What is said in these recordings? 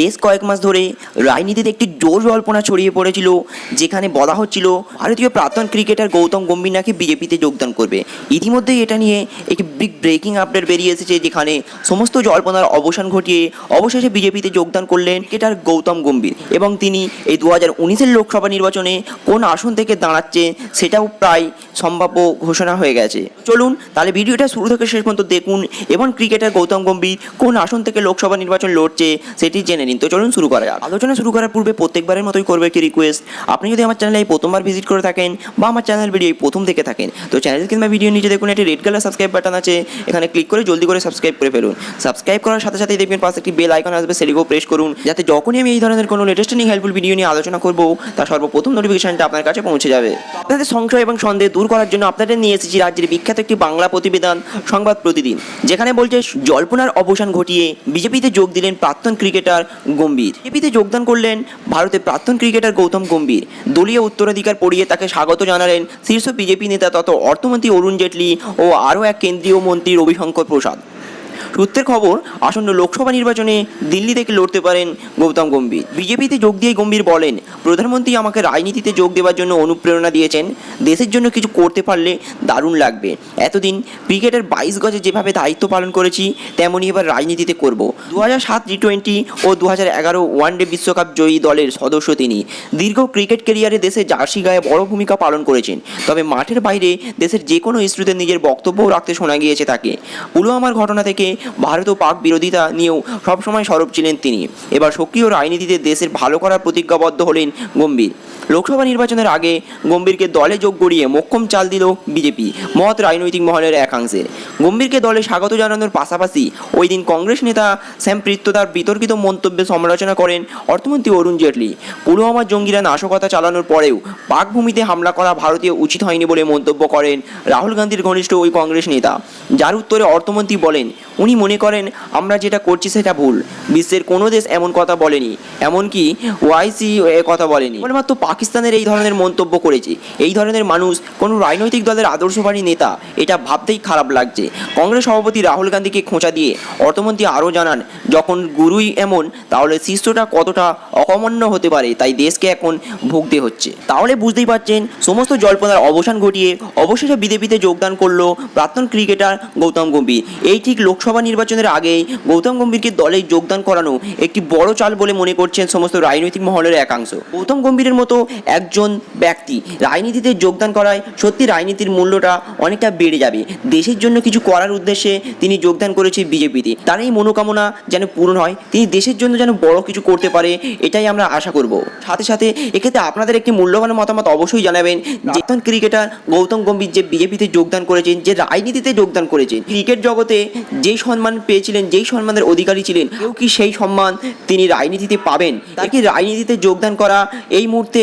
বেশ কয়েক মাস ধরে রাজনীতিতে একটি জোর জল্পনা ছড়িয়ে পড়েছিল, যেখানে বলা হচ্ছিল ভারতীয় প্রাক্তন ক্রিকেটার গৌতম গম্ভীর নাকি বিজেপিতে যোগদান করবে। ইতিমধ্যেই এটা নিয়ে একটি বিগ ব্রেকিং আপডেট বেরিয়ে এসেছে, যেখানে সমস্ত জল্পনার অবসান ঘটিয়ে অবশেষে বিজেপিতে যোগদান করলেন ক্রিকেটার গৌতম গম্ভীর। এবং তিনি এই দু হাজার উনিশের লোকসভা নির্বাচনে কোন আসন থেকে দাঁড়াচ্ছে সেটাও প্রায় সম্ভাব্য ঘোষণা হয়ে গেছে। চলুন তাহলে ভিডিওটা শুরু থেকে শেষ পর্যন্ত দেখুন, এবং ক্রিকেটার গৌতম গম্ভীর কোন আসন থেকে লোকসভা নির্বাচন লড়ছে সেটি জেনে নিন। তো চলুন শুরু করা যাক। আলোচনা শুরু করার পূর্বে প্রত্যেকবারের মতোই করবে একটি রিকোয়েস্ট আপনি যদি আমার চ্যানেলে এই প্রথমবার ভিজিট করে থাকেন বা আমার চ্যানেল ভিডিও প্রথম দেখে থাকেন, তো চ্যানেল কিংবা ভিডিও নিচে দেখুন, একটি রেড কালার সাবস্ক্রাইব বাটন আছে। এখানে ক্লিক করে জলদি করে সাবস্ক্রাইব করে ফেলুন। সাবস্ক্রাইব করার সাথে সাথেই দেখবেন পাশে একটি বেল আইকন আসবে, সেটিকেও প্রেস করুন। যাতে যখনই আমি এই ধরনের কোনো লেটেস্ট নিয়ে হেল্পফুল ভিডিও নিয়ে আলোচনা করব, তার সর্বপ্রথম নোটিফিকেশনটা আপনার কাছে পৌঁছে যাবে। আপনাদের সংশয় এবং সন্দেহ দূর করার জন্য আপনাদের নিয়ে এসেছি রাজ্যের বিখ্যাত একটি বাংলা প্রতিবেদন, সংবাদ প্রতিদিন। যেখানে বলছে, জল্পনার অবসান ঘটিয়ে বিজেপিতে যোগ দিলেন প্রাক্তন ক্রিকেটার গম্ভীর। বিজেপিতে যোগদান করলেন ভারতের প্রাক্তন ক্রিকেটার গৌতম গম্ভীর। দলীয় উত্তরাধিকার পড়িয়ে তাকে স্বাগত জানালেন শীর্ষ বিজেপি নেতা তত অর্থমন্ত্রী অরুণ জেটলি ও আরও এক কেন্দ্রীয় মন্ত্রী রবিশঙ্কর প্রসাদ। সূত্রের খবর, আসন্ন লোকসভা নির্বাচনে দিল্লি থেকে লড়তে পারেন গৌতম গম্ভীর। বিজেপিতে যোগ দিয়ে গম্ভীর বলেন, প্রধানমন্ত্রী আমাকে রাজনীতিতে যোগ দেওয়ার জন্য অনুপ্রেরণা দিয়েছেন। দেশের জন্য কিছু করতে পারলে দারুণ লাগবে। এতদিন ক্রিকেটের বাইশ গজে যেভাবে দায়িত্ব পালন করেছি, তেমনই এবার রাজনীতিতে করব। দু হাজার সাত টি টোয়েন্টি ও দু হাজার এগারো ওয়ানডে বিশ্বকাপ জয়ী দলের সদস্য তিনি। দীর্ঘ ক্রিকেট কেরিয়ারে দেশের জার্সি গায়ে বড় ভূমিকা পালন করেছেন। তবে মাঠের বাইরে দেশের যে কোনো ইস্যুতে নিজের বক্তব্যও রাখতে শোনা গিয়েছে তাকে। পুলওয়ামার ঘটনা থেকে ভারত ও পাক বিরোধিতা নিয়েও সবসময় সরব ছিলেন তিনি। এবার সক্রিয় রাজনীতিতে দেশের ভালো করার প্রতিজ্ঞাবদ্ধ হলেন গম্ভীর। লোকসভা নির্বাচনের আগে গম্ভীরকে দলে যোগ গড়িয়ে মোক্ষম চাল দিল বিজেপি মত রাজনৈতিক মহলের একাংশের গম্ভীরকে দলে স্বাগত জানানোর পাশাপাশি ওই দিন কংগ্রেস নেতা শ্যাম তার বিতর্কিত মন্তব্যে সমালোচনা করেন অর্থমন্ত্রী অরুণ জেটলি। পুলওয়ামার জঙ্গিরা নাশকতা চালানোর পরেও পাকভূমিতে হামলা করা ভারতীয় উচিত হয়নি বলে মন্তব্য করেন রাহুল গান্ধীর ঘনিষ্ঠ ওই কংগ্রেস নেতা। যার উত্তরে অর্থমন্ত্রী বলেন, উনি মনে করেন আমরা যেটা করছি সেটা ভুল। বিশ্বের কোনো দেশ এমন কথা বলেনি। এমনকি ওয়াইসি এ কথা বলেনি। কেবলমাত্র পাকিস্তানের এই ধরনের মন্তব্য করেছে। এই ধরনের মানুষ কোনো রাজনৈতিক দলের আদর্শবাণী নেতা, এটা ভাবতেই খারাপ লাগছে। কংগ্রেস সভাপতি রাহুল গান্ধীকে খোঁচা দিয়ে অর্থমন্ত্রী আরও জানান, যখন গুরুই এমন, তাহলে শিষ্যটা কতটা অকমান্য হতে পারে, তাই দেশকে এখন ভুগতে হচ্ছে। তাহলে বুঝতেই পারছেন, সমস্ত জল্পনার অবসান ঘটিয়ে অবশেষে বিজেপিতে যোগদান করল প্রাক্তন ক্রিকেটার গৌতম গম্ভীর। এই ঠিক লোকসভা নির্বাচনের আগেই গৌতম গম্ভীরকে দলে যোগদান করানো একটি বড় চাল বলে মনে করছেন সমস্ত রাজনৈতিক মহলের একাংশ। গৌতম গম্ভীরের মতো একজন ব্যক্তি। রাজনীতিতে যোগদান করায় সত্যি রাজনীতির মূল্যটা অনেকটা বেড়ে যাবে। দেশের জন্য কিছু করার উদ্দেশ্যে তিনি যোগদান করেছে বিজেপিতে। তার এই মনোকামনা যেন পূরণ হয়, তিনি দেশের জন্য যেন বড় কিছু করতে পারে, এটাই আমরা আশা করব। সাথে সাথে এক্ষেত্রে আপনাদের একটি মূল্যবান মতামত অবশ্যই জানাবেন যে ক্রিকেটার গৌতম গম্ভীর যে বিজেপিতে যোগদান করেছেন, যে রাজনীতিতে যোগদান করেছেন, ক্রিকেট জগতে যেই সম্মান পেয়েছিলেন, যেই সম্মানের অধিকারী ছিলেন, কেউ কি সেই সম্মান তিনি রাজনীতিতে পাবেন? তার কি রাজনীতিতে যোগদান করা এই মুহূর্তে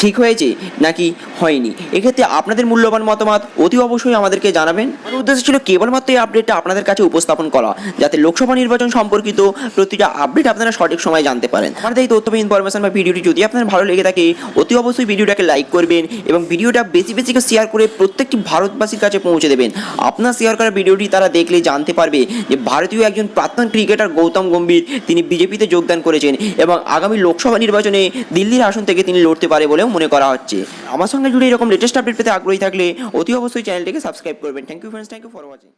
ঠিক হয়েছে নাকি হয়নি? এক্ষেত্রে আপনাদের মূল্যবান মতামত অতি অবশ্যই আমাদেরকে জানাবেন। আমার উদ্দেশ্য ছিল কেবলমাত্র এই আপডেটটা আপনাদের কাছে উপস্থাপন করা, যাতে লোকসভা নির্বাচন সম্পর্কিত প্রতিটা আপডেট আপনারা সঠিক সময় জানতে পারেন। আমাদের এই তথ্য ইনফরমেশন বা ভিডিওটি যদি আপনার ভালো লেগে থাকে, অতি অবশ্যই ভিডিওটাকে লাইক করবেন এবং ভিডিওটা বেশি বেশি শেয়ার করে প্রত্যেকটি ভারতবাসীর কাছে পৌঁছে দেবেন। আপনার শেয়ার করা ভিডিওটি তারা দেখলে জানতে পারবে যে ভারতীয় একজন প্রাক্তন ক্রিকেটার গৌতম গম্ভীর, তিনি বিজেপিতে যোগদান করেছেন এবং আগামী লোকসভা নির্বাচনে দিল্লির আসন থেকে তিনি লড়তে পারে বলেও মনে করা হচ্ছে। আমার সঙ্গে জুড়ে এরকম লেটেস্ট আপডেট পেতে আগ্রহী থাকলে অতি অবশ্যই চ্যানেলটিকে সাবস্ক্রাইব করবেন। Thank you friends thank you for watching